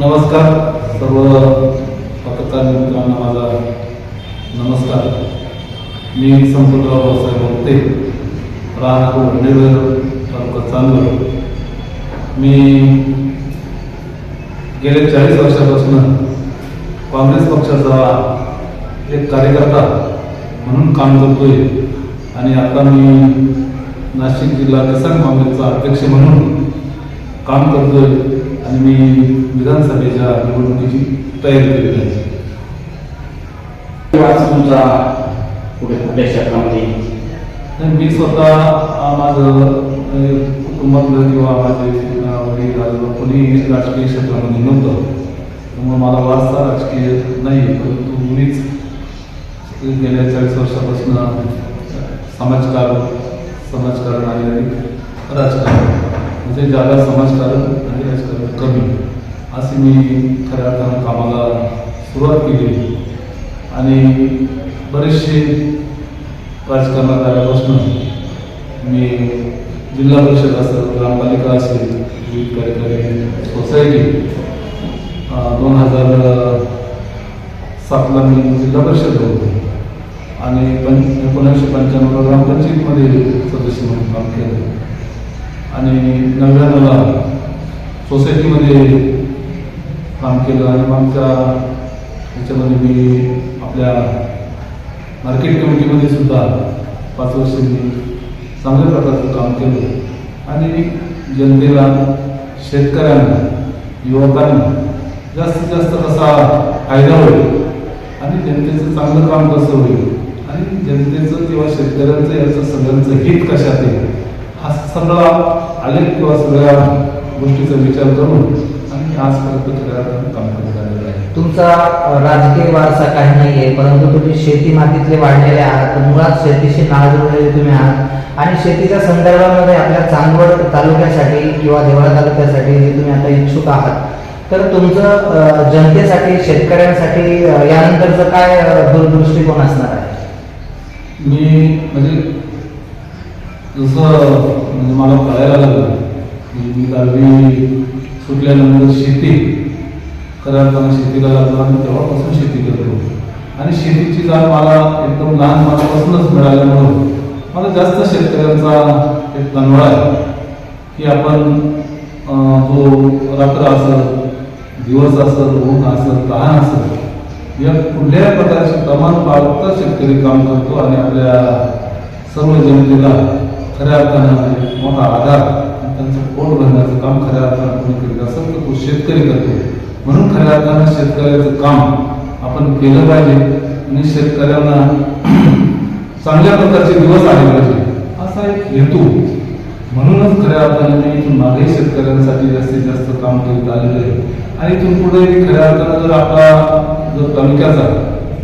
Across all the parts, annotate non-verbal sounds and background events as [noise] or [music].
नमस्कार सर्व पत्रकार मित्रांना माझा नमस्कार. मी संपूर्ण भाऊसाहेब बोलते राहणार वंडेवर तालुका चांदवड. मी गेल्या चाळीस वर्षापासून काँग्रेस पक्षाचा एक कार्यकर्ता म्हणून काम करतोय. आणि आता मी नाशिक जिल्हा किसान काँग्रेसचा अध्यक्ष म्हणून काम करतोय. आणि मी विधानसभेच्या निवडणुकीची तयारी केलेली आहे. वाच तुमचा पुढे कुठल्या क्षेत्रामध्ये? मी स्वतः माझं कुटुंबातलं किंवा माझे वडील आजोबा कोणी राजकीय क्षेत्रामध्ये नव्हतं. त्यामुळे मला वारसा राजकीय नाही परंतु मीच गेल्या चाळीस वर्षापासून समाजकारण समाजकारण आणि राजकारण म्हणजे ज्याला समाजकारण आणि राजकारण कमी. असे मी खऱ्या अर्थानं कामाला सुरुवात केली. आणि बरेचसे राजकारणात आल्यापासून मी जिल्हा परिषद असेल ग्रामपालिका असेल विविध कार्यकारी सोसायटी दोन हजार सातला मी जिल्हा परिषद होतो आणि पंच एकोणीसशे पंच्याण्णवला ग्रामपंचायतीमध्ये सदस्य म्हणून काम केलं. आणि नव्याण्णवला सोसायटीमध्ये काम केलं आणि आमच्या ह्याच्यामध्ये मी आपल्या मार्केट कमिटीमध्ये सुद्धा पाच वर्ष मी चांगल्या प्रकारचं काम केलं. आणि जनतेला शेतकऱ्यांना युवकांना जास्तीत जास्त कसा फायदा होईल. आणि जनतेचं चांगलं काम कसं होईल? आणि जनतेचं किंवा शेतकऱ्यांचं याचं सगळ्यांचं हित कशात येईल हा सगळा आलेख किंवा सगळ्या गोष्टीचा विचार करून आणि आजपर्यंत खऱ्या काम करत आलेलं आहे. तुमचा राजकीय वारसा काही नाहीये परंतु तुम्ही शेती मातीतले वाढलेले आहात तर मुळात शेतीशी नाळ जोडलेले तुम्ही आहात. आणि शेतीच्या संदर्भामध्ये आपल्या चांगवड तालुक्यासाठी किंवा देवळा तालुक्यासाठी जे तुम्ही आता इच्छुक आहात तर तुमचं जनतेसाठी शेतकऱ्यांसाठी यानंतरचं काय अ, दूरदृष्टिकोन असणार आहे? मी म्हणजे जसं म्हणजे मला कळायला लागलं की मी दहावी सुटल्यानंतर शेती खऱ्या अर्थानं शेतीला लागलो आणि तेव्हापासून शेती करतो आणि शेतीची जाण मला एकदम लहानपणापासूनच मिळाल्यामुळं मला जास्त शेतकऱ्यांचा एक तन्वळ आहे की आपण जो रात्र असं दिवस असेल ऊन असेल तहान असेल या कुठल्याही प्रकारचे प्रमाण पाळता शेतकरी काम करतो आणि आपल्या सर्व जनतेला खऱ्या अर्थानं मोठा आधार त्यांचं पोट भरण्याचं काम खऱ्या अर्थानं कोणी करीत असेल तर तो शेतकरी करतो. म्हणून खऱ्या अर्थानं शेतकऱ्याचं काम आपण केलं पाहिजे आणि शेतकऱ्यांना [clears throat] चांगल्या प्रकारचे दिवस आले पाहिजे. असा एक हेतू. म्हणूनच खऱ्या अर्थाने मी इथून शेतकऱ्यांसाठी जास्तीत जास्त काम करीत आलेलं आहे. आणि इथून पुढे खऱ्या अर्थानं जर आपला जर तालुक्याचा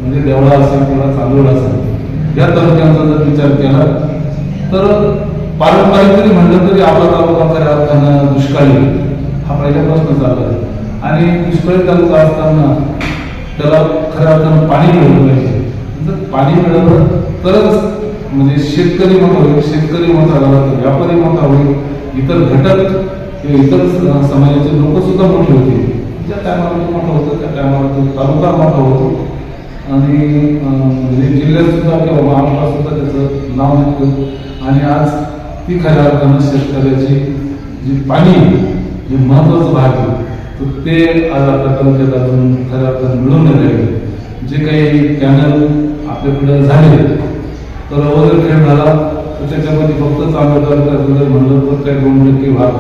म्हणजे देवळा असेल किंवा चांदोड असेल या तालुक्यांचा जर विचार केला तर पारंपरिक जरी म्हणलं तरी आपला तालुका खऱ्या अर्थानं दुष्काळी हा पहिल्यापासून चालला आहे. आणि दुष्काळी तालुका असताना त्याला खऱ्या अर्थानं पाणी मिळवलं पाहिजे. जर पाणी मिळालं तरच म्हणजे शेतकरी मोठा होईल शेतकरी मोठा झाला तर व्यापारी मोठा होईल इतर घटक किंवा इतर समाजाचे लोक सुद्धा मोठे होतील. टायमाला मोठं मोठा त्या टायमाला तालुका मोठा होतो. आणि म्हणजे जिल्ह्यात सुद्धा किंवा महाराष्ट्रात सुद्धा त्याचं नाव निघतं. आणि आज ती खऱ्या अर्थानं शेतकऱ्याची जी पाणी जे महत्वाचं भाग आहे तर ते आज आपल्या तालुक्यात अजून खऱ्या अर्थानं मिळून राहिले जे काही कॅनल आपल्याकडे झाले तर वगैरे खेळ झाला तर त्याच्यामध्ये फक्त चांगलं तालुक्यात म्हणलं तर काही दोन टक्के भाग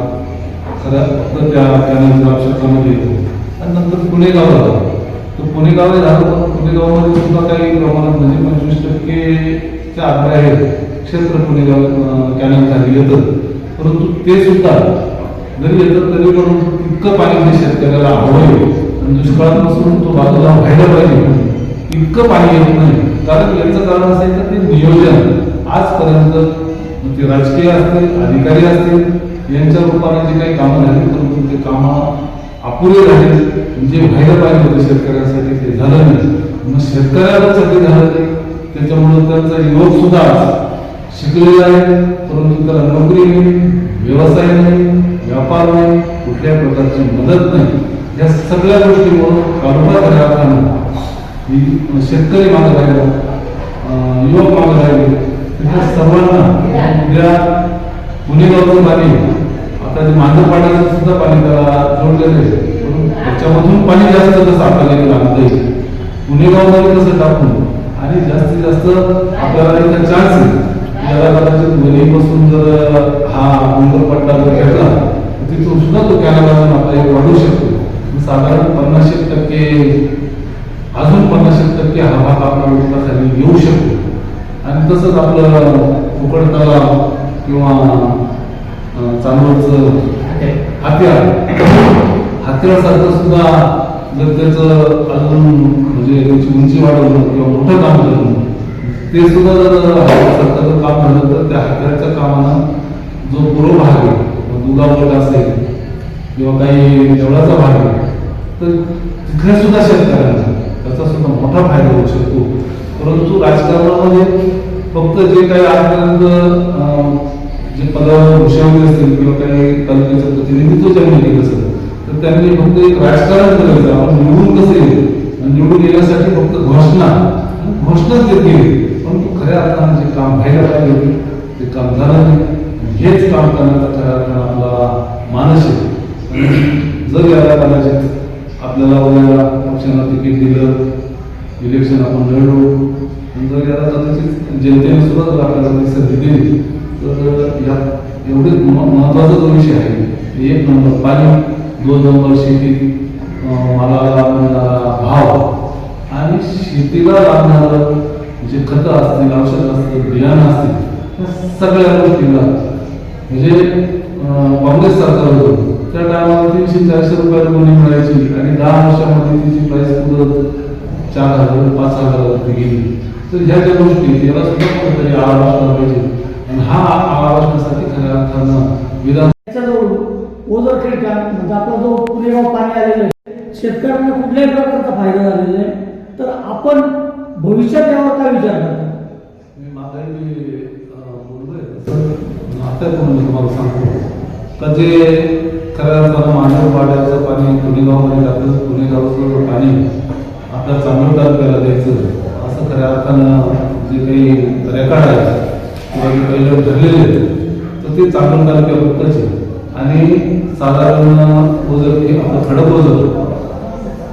खऱ्या फक्त त्या कॅनलच्या क्षेत्रामध्ये येतो नंतर पुणे गावला झालं तर पुणे गाव झालं पण पुणे गावामध्ये सुद्धा काही प्रमाणात म्हणजे पंचवीस टक्केच्या आकडे आहेत क्षेत्र पुणे गाव कॅनल येतं. परंतु ते सुद्धा जरी येतात तरी पण इतकं पाणी म्हणजे शेतकऱ्याला हवं आहे. आणि दुष्काळापासून तो बाजूला व्हायला पाहिजे. इतकं पाणी येत नाही. कारण याचं कारण असं आहे ते नियोजन आजपर्यंत ते राजकीय असतील अधिकारी असतील यांच्या रूपाने जे काही कामं झाली परंतु ते कामं अपुरे राहिले. जे व्हायला पाहिजे होतं शेतकऱ्यांसाठी ते झालं नाही. मग शेतकऱ्यांसाठी झालं नाही त्याच्यामुळे त्यांचा युवक सुद्धा शिकलेला आहे. परंतु त्याला नोकरी नाही व्यवसाय नाही व्यापार नाही कुठल्याही प्रकारची मदत नाही. या सगळ्या गोष्टीमुळे कारोबार अर्थानं ही शेतकरी मागे राहिला युवक मागे राहिले. त्या सर्वांना उद्या पुणेगावचं पाणी आता ते मांजर पाण्याचं सुद्धा पाणी त्याला जोडलेलं आहे. त्याच्यामधून पाणी जास्त कसं आपल्याला इथे आणता येईल कसं टाकून आणि जास्तीत जास्त आपल्याला एक चान्स आहे. कदाचित वणीपासून जर हा डोंगर पट्टा जर घेतला तर तिथून सुद्धा तो कॅनल आपल्याला आपला एक वाढू शकतो. साधारण पन्नास टक्के अजून पन्नास टक्के हा भाग आपला उठाखाली येऊ शकतो. आणि तसंच आपलं उकडताला तलाव किंवा चांदवडचं हात्यार हात्यासारखं सुद्धा जर त्याचं अजून म्हणजे उंची वाढवणं किंवा मोठं काम करणं ते सुद्धा जर सरकारचं काम झालं तर त्या हात्यारच्या कामानं जो पूर्व भाग आहे दुगावट असेल किंवा काही देवळाचा भाग आहे तर तिथे सुद्धा शेतकऱ्यांचा त्याचा सुद्धा मोठा फायदा होऊ शकतो. परंतु राजकारणामध्ये फक्त जे काही आजपर्यंत जे पदावर भूषवले असतील किंवा काही तालुक्याचं प्रतिनिधित्व ज्यांनी केलं असेल तर त्यांनी फक्त एक राजकारण करायचं आपण निवडून कसं येईल आणि निवडून येण्यासाठी फक्त घोषणा घोषणाच देत गेली. परंतु खऱ्या अर्थानं जे काम व्हायला पाहिजे ते काम झालं नाही. हेच काम करण्याचा खऱ्या अर्थानं आपला मानस आहे. जर याला कदाचित आपल्याला उद्या पक्षांना तिकीट दिलं इलेक्शन आपण लढलो जर याला कदाचित जनतेने सुद्धा जर आपल्याला संधी दिली तर या एवढे महत्त्वाचा जो विषय आहे. एक नंबर पाणी दोन नंबर शेती मला लागणारा भाव आणि शेतीला लागणारं जे खतं असतील औषध असतील बियाणं असतील सगळ्या गोष्टीला. म्हणजे काँग्रेस सरकार होतं त्या टायमाला तीनशे चारशे रुपयाला कोणी मिळायची आणि दहा वर्षामध्ये तिची प्राईस पुढं चार हजार पाच हजार गेली. तर ह्या ज्या गोष्टी याला सुद्धा कुठेतरी आळा पाहिजे. हा बसण्यासाठी खऱ्या अर्थानं विधान ओझर खिडका म्हणजे आपला जो पुरेगाव पाणी आलेलं आहे शेतकऱ्यांना कुठल्याही प्रकारचा फायदा झालेला नाही. तर आपण भविष्यात यावर काय विचार करता मी मागाई मी अं, बोललोय तसं आता पण मी तुम्हाला सांगतो. का जे खऱ्या अर्थानं मानव पाड्याचं पाणी पुणेगावमध्ये टाकलं पुणेगावचं पाणी आपल्या चांगलं तालुक्याला द्यायचं असं खऱ्या अर्थानं जे काही रेकॉर्ड आहे किंवा जे आहेत तर ते चाकण तालुक्यापुरतंच आहे आणि साधारण ओझर हे आपलं खडक ओझर.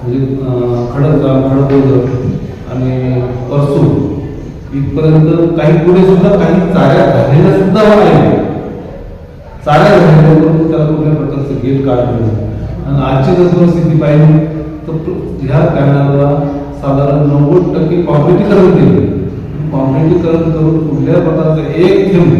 म्हणजे खडक खडक ओझर आणि परसू इथपर्यंत काही पुढे सुद्धा काही चाऱ्या झालेल्या सुद्धा आहे चाऱ्या झालेल्या त्याला कुठल्या प्रकारचं गेट काढलं आणि आजची जर परिस्थिती पाहिली तर ह्या कॅनलला साधारण नव्वद टक्के कॉम्पिटीकरण केलं. कॉम्पिटीकरण करून कुठल्याही प्रकारचं एक थेंब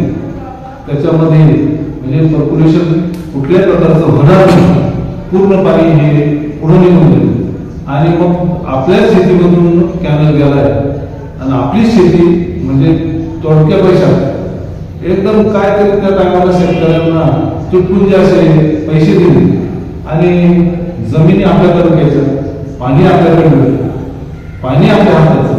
त्याच्यामध्ये म्हणजे सर्क्युलेशन कुठल्याही प्रकारचं होणार नाही. पूर्ण पाणी हे पुढे निघून गेलं आणि मग आपल्या शेतीमधून कॅनल गेलाय. आणि आपली शेती म्हणजे तोडक्या पैशात. एकदम काय तरी त्या टायमाला शेतकऱ्यांना तुटपुंजे असे पैसे दिले आणि जमिनी आपल्याकडे घ्यायच्या. पाणी आपल्याकडे मिळतं पाणी आपल्या हातात.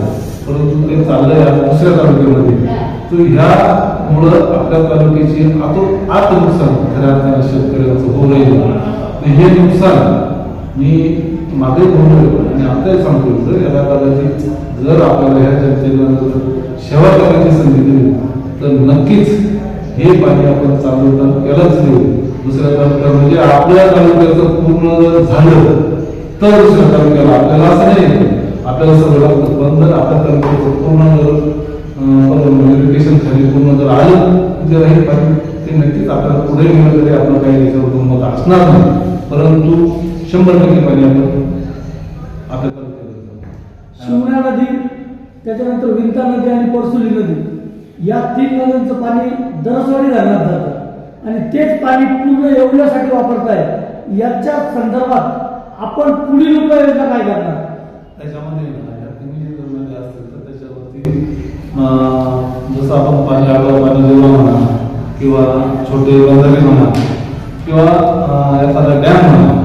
परंतु ते चाललंय दुसऱ्या तालुक्यामध्ये. तर ह्यामुळं आपल्या तालुक्याची आतो आत नुकसान खऱ्या अर्थानं शेतकऱ्यांचं होऊ राहील हे नुकसान मी मागे बोलतोय आणि आताही सांगतो जर याला कदाचित जर आपल्याला ह्या जनतेला जर सेवा करण्याची संधी दिली तर नक्कीच हे पाणी आपण चालू तालुक्यालाच देऊ दुसऱ्या तालुक्याला म्हणजे आपल्या तालुक्याचं पूर्ण झालं तर दुसऱ्या तालुक्याला आपल्याला असं नाही आपल्याला सगळं लागतं पण जर आपल्या पूर्ण जर खाली पूर्ण जर आलं जे राहील पाणी ते नक्कीच आपल्याला पुढे गेलं तरी आपण काही त्याच्यावर मत असणार नाही. परंतु शंभर टक्के पाणी आपण आपल्या शिवना नदी त्याच्यानंतर विंता नदी आणि परसुली नदी या तीन नद्यांचं पाणी दरसवाडी धरणात जातं. आणि तेच पाणी पूर्ण एवढ्यासाठी वापरताय याच्या संदर्भात आपण पुढील उपाययोजना काय करणार? त्याच्यामध्ये ना, या असतील तर त्याच्यावरती जसं आपण पाणी आलं पाणी म्हणा किंवा छोटे बंधारे म्हणा किंवा एखादा डॅम म्हणा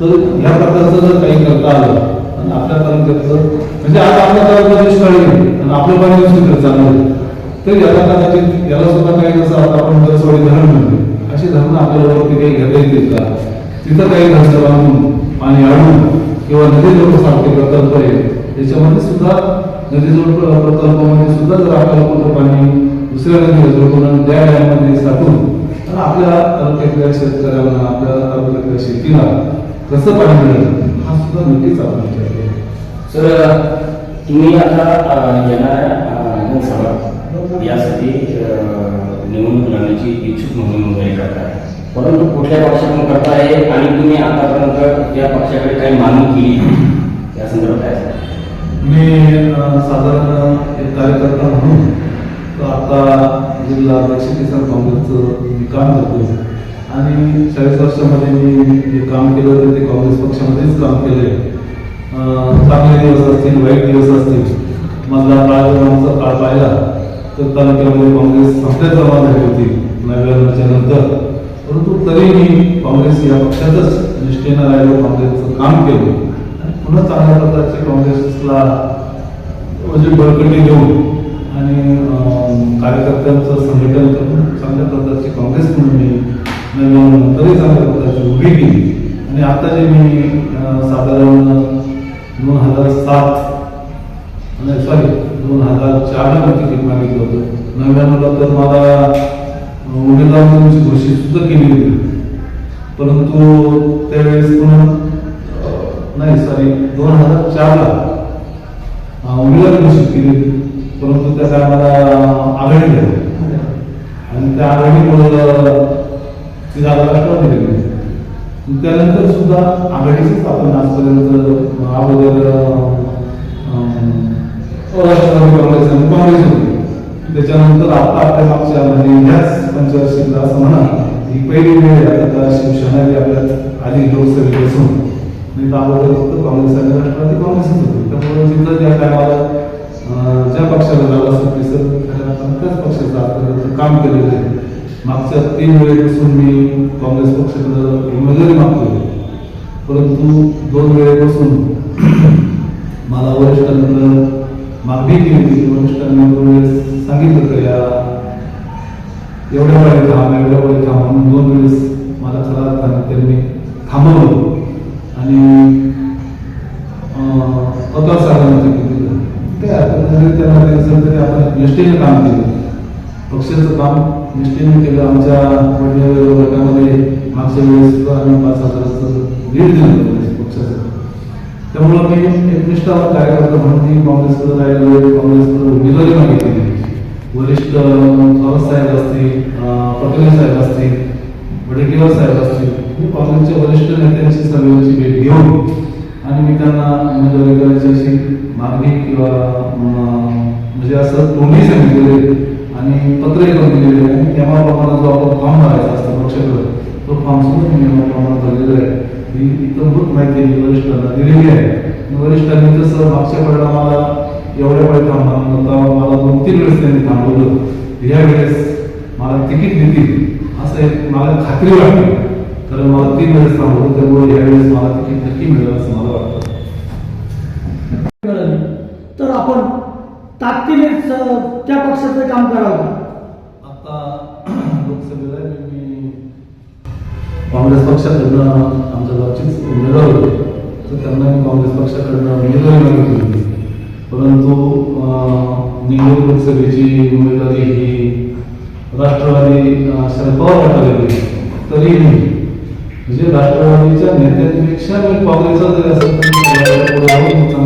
तर ह्या प्रकारचं जर काही करता आलं आणि आपल्या तालुक्यातलं म्हणजे आज आपल्या तालुक्यात स्थळी आणि आपलं पाणी दुसरीकडे चालू तर याला कदाचित याला सुद्धा काही कसं आता आपण दरसवाडी धरण म्हणतो अशी धरणं आपल्याला वरती काही घेता येतील का? तिथं काही धरण बांधून पाणी आणून किंवा नदी जोड सांगते प्रकल्प आहे त्याच्यामध्ये सुद्धा नदी जोड प्रकल्पामध्ये सुद्धा जर आपल्याला कुठं पाणी दुसऱ्या नदीला जोडून त्या डॅममध्ये साठून तर आपल्या तालुक्यातल्या शेतकऱ्याला आपल्या तालुक्यातल्या शेतीला कसं पाणी मिळेल हा सुद्धा नक्कीच आपण विचार सर तुम्ही आता येणाऱ्या यासाठी निवडणूक लढण्याची इच्छुक म्हणून नोंदणी करताय. परंतु कुठल्या पक्षातून करताय आणि तुम्ही आता या पक्षाकडे काही मागणी केली या संदर्भात काय मी साधारण एक कार्यकर्ता म्हणून आता जिल्हा अध्यक्ष किसान काँग्रेसचं मी काम करतो आणि चाळीस वर्षामध्ये मी जे काम केलं तर ते काँग्रेस पक्षामध्येच काम केलंय. अं, चांगले दिवस असतील वाईट दिवस असतील. मधला काळ जर आमचा काळ पाहिला तर तालुक्यामध्ये काँग्रेस संपल्याच जमा झाली होती नव्याण्णवच्या नंतर. परंतु तरी मी काँग्रेस या पक्षातच निष्ठेनं राहिलो काँग्रेसचं काम केलं. आणि पुन्हा चांगल्या प्रकारचे काँग्रेसला म्हणजे बळकटी देऊन आणि कार्यकर्त्यांचं संघटन करून चांगल्या प्रकारची काँग्रेस म्हणून मी नव्याण्णव नंतरही चांगल्या प्रकारची उभी केली. आणि आता जे मी साधारण दोन हजार सात नाही सॉरी दोन हजार चारला तिकीट मागितलं होतं. नव्याण्णवला तर मला उमेदवार म्हणून घोषित सुद्धा केली होती. परंतु त्यावेळेस पुन्हा नाही सॉरी दोन हजार चारला उमेदवार घोषित केली. परंतु त्या टायमाला आघाडी झाली आणि त्या आघाडीमुळे ती जागा राष्ट्रवादी गेली. त्यानंतर सुद्धा आघाडीची स्थापना आजपर्यंत अगोदर राष्ट्रवादी काँग्रेस आणि काँग्रेस होती त्याच्यानंतर आता आपल्या मागच्या म्हणजे ह्याच पंचवर्षीला असं म्हणा ही पहिली वेळ आता शिवसेना ही आपल्यात आली लोकसभेत असून मी तर अगोदर फक्त काँग्रेस आणि राष्ट्रवादी काँग्रेसच होती. त्यामुळे जिथं ज्या टायमाला ज्या पक्षाला जागा असं दिसत त्याच पक्षाचं आतापर्यंत काम केलेलं आहे. मागच्या तीन वेळेपासून मी काँग्रेस पक्षाकडे उमेदवारी मागतोय. परंतु दोन वेळेपासून मला वरिष्ठांकडं मागणी केली होती. वरिष्ठांनी दोन वेळेस सांगितलं तर या एवढ्या वेळेत थांब एवढ्या वेळेत थांब. म्हणून दोन वेळेस मला खरा त्यांनी थांबवलं. आणि स्वतः साधन ते त्यांना द्यायचं तरी आपण निष्ठेने काम केलं. पक्षाचं काम निष्ठेने केलं. आमच्या वडील गटामध्ये मागच्या वेळेस आम्ही पाच हजाराचं लीड दिलं पक्षाचं. त्यामुळं मी एक निष्ठावान कार्यकर्ता म्हणून मी काँग्रेसकडे राहिलो काँग्रेसकडे उमेदवारी मागितली वरिष्ठ थोरात साहेब असतील पटेल साहेब असतील वडेकेवर साहेब असतील मी काँग्रेसच्या वरिष्ठ नेत्यांची सर्वांची भेट घेऊन आणि मी त्यांना उमेदवारी करायची अशी मागणी किंवा म्हणजे असं तोंडी सांगितलेले आणि पत्रही करून दिलेले आणि नियमाप्रमाणे जो आपण फॉर्म भरायचा असतो पक्षाकडं तो फॉर्म सुद्धा मी नियमाप्रमाणे भरलेला आहे. ही इतंभूत माहिती वरिष्ठांना दिलेली आहे. वरिष्ठांनी जसं मागच्या परिणामाला एवढ्या वेळ थांबणार नव्हता. मला दोन तीन वेळेस त्यांनी थांबवलं. या वेळेस मला तिकीट देतील असं एक मला खात्री वाटते कारण मला तीन वेळेस थांबवलं त्यामुळे यावेळेस मला तिकीट नक्की मिळेल असं मला वाटतं तर आपण ताकदीनेच अ, त्या पक्षाचं काम करावं? आता [clears throat] लोकसभेला मी काँग्रेस पक्षाकडनं आमच्या गावचीच उमेदवार होते. तर त्यांना मी काँग्रेस पक्षाकडनं उमेदवारी मागितली परंतु निवडणूक लोकसभेची उमेदवारी ही राष्ट्रवादी शरद पवार गटाला गेली तरी म्हणजे राष्ट्रवादीच्या नेत्यांपेक्षा मी काँग्रेसचा जरी असेल